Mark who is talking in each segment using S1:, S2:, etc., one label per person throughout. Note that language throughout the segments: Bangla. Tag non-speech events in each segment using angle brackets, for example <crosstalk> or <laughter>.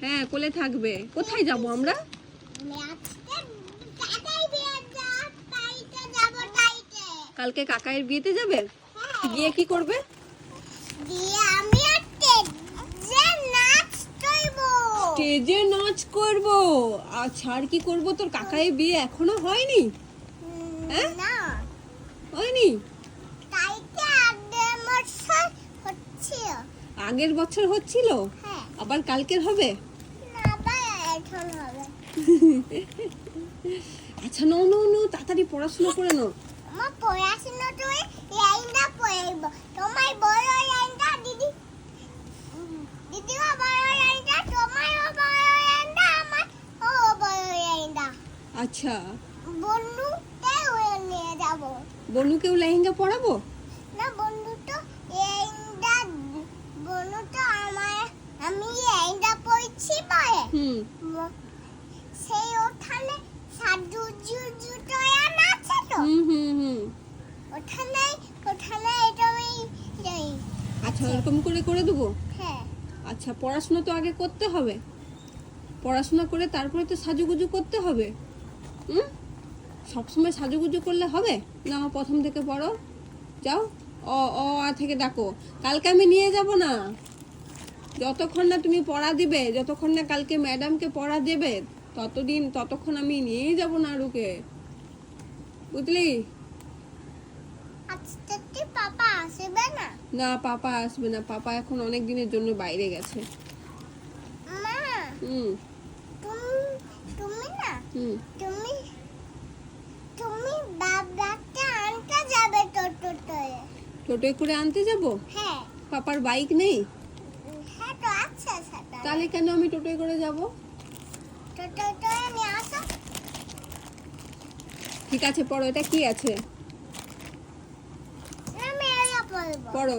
S1: হ্যাঁ কোলে থাকবে। কোথায় যাব আমরা? কালকে। কাকাইয়ের বিয়েতে যাবে?
S2: হ্যাঁ।
S1: গিয়ে কি করবে? স্টেজে নাচ করব। আচ্ছা আর কি করব? তোর কাকাইয়ের বিয়ে এখনও হয়নি? হ্যাঁ? হয়নি? আগের বছর হচ্ছিল?
S2: হ্যাঁ।
S1: আবার কালকের হবে? <laughs> আচ্ছা নো নো নো তাড়াতাড়ি পড়াশোনা করে নো
S2: আমার পড়াশোনা তো লাইনটা পড়াইব। তোমার বড় লাইনটা দিদি দিদিও বড় লাইনটা তোমারও বড় লাইনটা আমার ও বড় লাইনটা।
S1: আচ্ছা।
S2: বন্ধুকে নিয়ে যাব।
S1: বনুকেও লেহেঙ্গা পরাবো
S2: না বন্ধু তো লাইনটা বন্ধু তো আমার আমি লাইনটা পড়ছি পায়ে
S1: হুম
S2: সেই ওখানে সাধু জুজু আছে তো?
S1: হুম হুম হুম।
S2: ওখানে ওখানে এটা আমি যাই
S1: আচ্ছা এরকম করে করে দেবো?
S2: হ্যাঁ।
S1: আচ্ছা পড়াশোনা তো আগে করতে হবে। পড়াশোনা করে তারপরে তো সাজুগুজু করতে হবে। হুম? সবসময় সাজুগুজু করলে হবে? না আমার প্রথম থেকে পড়ো। যাও। অ অ আ থেকে ডাকো। কালকে আমি নিয়ে যাব না। যতক্ষণ না তুমি পড়া দিবে যতক্ষণ না কালকে ম্যাডামকে পড়া দেবে ততদিন ততক্ষণ আমি নিয়েই যাব না আরুকে বুঝলি
S2: পাপা আসবে না?
S1: না পাপা আসবে না। পাপা এখন অনেক দিনের জন্য বাইরে গেছে।
S2: মা
S1: হুম।
S2: তুমি তুমি না তুমি তুমি বাবাকে আনতে যাবে টোটোতে।
S1: টোটোয় করে আনতে যাব?
S2: হ্যাঁ।
S1: পাপার বাইক নেই?
S2: হ্যাঁ তো
S1: তাহলে কেন আমি টোটোয় করে যাব?
S2: নিয়ে আসো।
S1: ঠিক আছে পড়ো এটা কি আছে? পড়ো।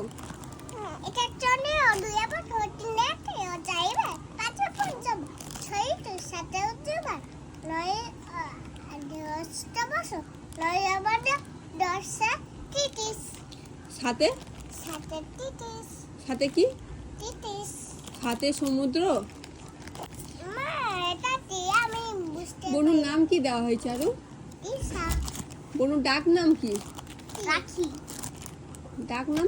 S2: এটা চলে যাইবে। পাঁচে পঞ্চম সাথে উঠবে। দশটা বসো। আবার দশটা
S1: সাথে
S2: সাথে
S1: কি?
S2: তিরিশ।
S1: সাথে সমুদ্র? বনুর নাম কি দেওয়া হয়েছে আরু? বনুর ডাক নাম কি?
S2: রাখি।
S1: ডাক নাম?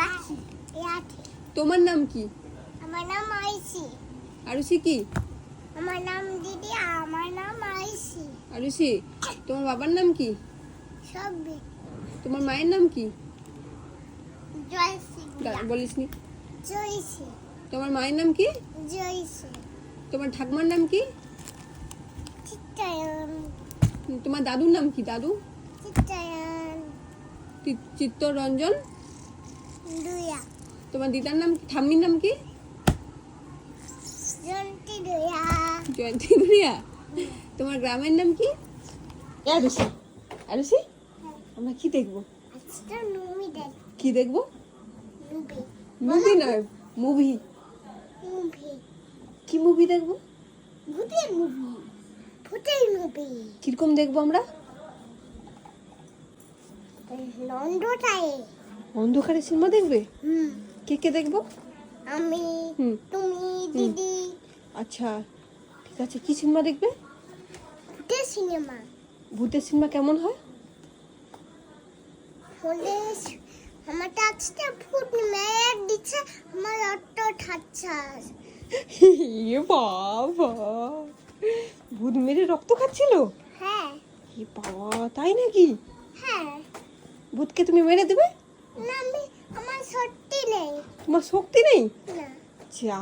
S2: রাখি
S1: তোমার নাম কি?
S2: আমার নাম আইসি।
S1: আরুষি কি?
S2: আমার নাম দিদি আমার নাম আইসি।
S1: আরুষি তোমার বাবার নাম কি?
S2: সব
S1: তোমার মায়ের নাম কি?
S2: জয় সিং
S1: বলিস নি।
S2: জয়সি
S1: তোমার মায়ের নাম কি? তোমার ঠাকুমার নাম কি?
S2: চিত্তায়ন।
S1: তোমার দাদুর নাম কি দাদু?
S2: চিত্তায়ন।
S1: চিত্তরঞ্জন?
S2: দুয়া।
S1: তোমার দিদার নাম কি ঠাম্মির নাম কি? জয়ন্তী গুড়িয়া তোমার গ্রামের নাম কি? আরুষি আরুষি আমরা কি দেখব? কি দেখব? মুভি নয় মুভি।
S2: মুভি
S1: কি মুভি দেখব?
S2: ভূতের মুভি ভূতের মুভি
S1: কীরকম দেখব আমরা?
S2: লন্ডটায়
S1: অন্ধকারে সিনেমা দেখবে?
S2: হুম।
S1: কে কে দেখব?
S2: আমি তুমি দিদি।
S1: আচ্ছা ঠিক আছে। কি সিনেমা দেখবে?
S2: ভূতের সিনেমা
S1: ভূতের সিনেমা কেমন হয়?
S2: হলে আমার আজকে ভূত মেরে দিচ্ছে আমার অত ঠাচ্ছা
S1: এ বাবা। ভূত মেরে রক্ত খাচ্ছিল?
S2: হ্যাঁ।
S1: এ বাবা তাই নাকি?
S2: হ্যাঁ।
S1: ভূতকে তুমি মেরে দেবে?
S2: না আমি আমার সত্যি নেই।
S1: তোমার শক্তি নেই?
S2: না।
S1: যা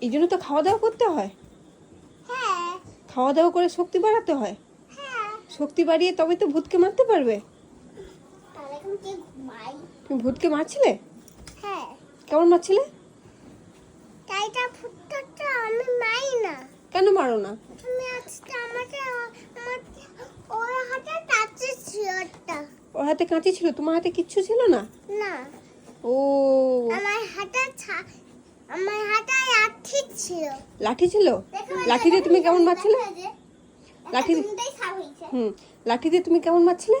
S1: এই জন্য তো খাওয়া দাওয়া করতে হয়।
S2: হ্যাঁ।
S1: খাওয়া দাওয়া করে শক্তি বাড়াতে হয়।
S2: হ্যাঁ।
S1: শক্তি বাড়িয়ে তবে তো ভূতকে মারতে পারবে
S2: তাহলে এখন কি ঘুমাই
S1: তুমি ভূতকে মারছিলে?
S2: হ্যাঁ।
S1: কেমন মারছিলে?
S2: তাইটা ভূতটা তো আমি মাই না।
S1: কেন মারো না?
S2: তুমি আজকে আমাকে আমার ওর হাতে টাচে ছিলটা
S1: ওর হাতে কাঁচি ছিল? তোমার হাতে কিচ্ছু ছিল না?
S2: না।
S1: ও।
S2: আমার হাতে আমার হাতে লাঠি ছিল।
S1: লাঠি ছিল? লাঠি দিয়ে তুমি কেমন মারছিলে? লাঠি হুম। লাঠি দিয়ে তুমি কেমন মারছিলে?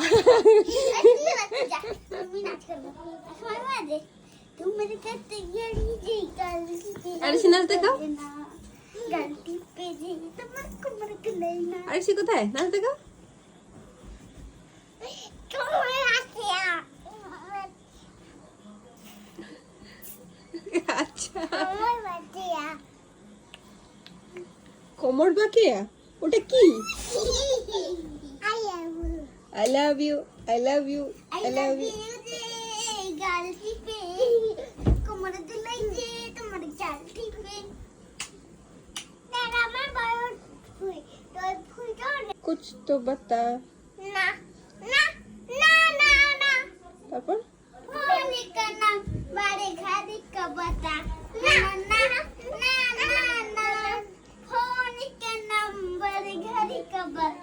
S2: আয়াবু তুমি নাচ করবে সময় বাজে তুমি করতে গিয়ে যে গলতি
S1: আরে সে নাচ দেখাও।
S2: গলতি পে যে তোমার I
S1: love you I love you
S2: I love
S1: you
S2: गालती पे
S1: कमर दिलाइए तुम्हारी गालती
S2: पे
S1: तेरा मैं बहुत फूल तो फूल
S2: तो
S1: कुछ तो
S2: बता।
S1: ना
S2: ना ना ना ना। তারপর ফোনে কানা বাড়ি ঘাড়ি কবতা না না না না না ফোনে কানা
S1: বাড়ি ঘাড়ি কবতা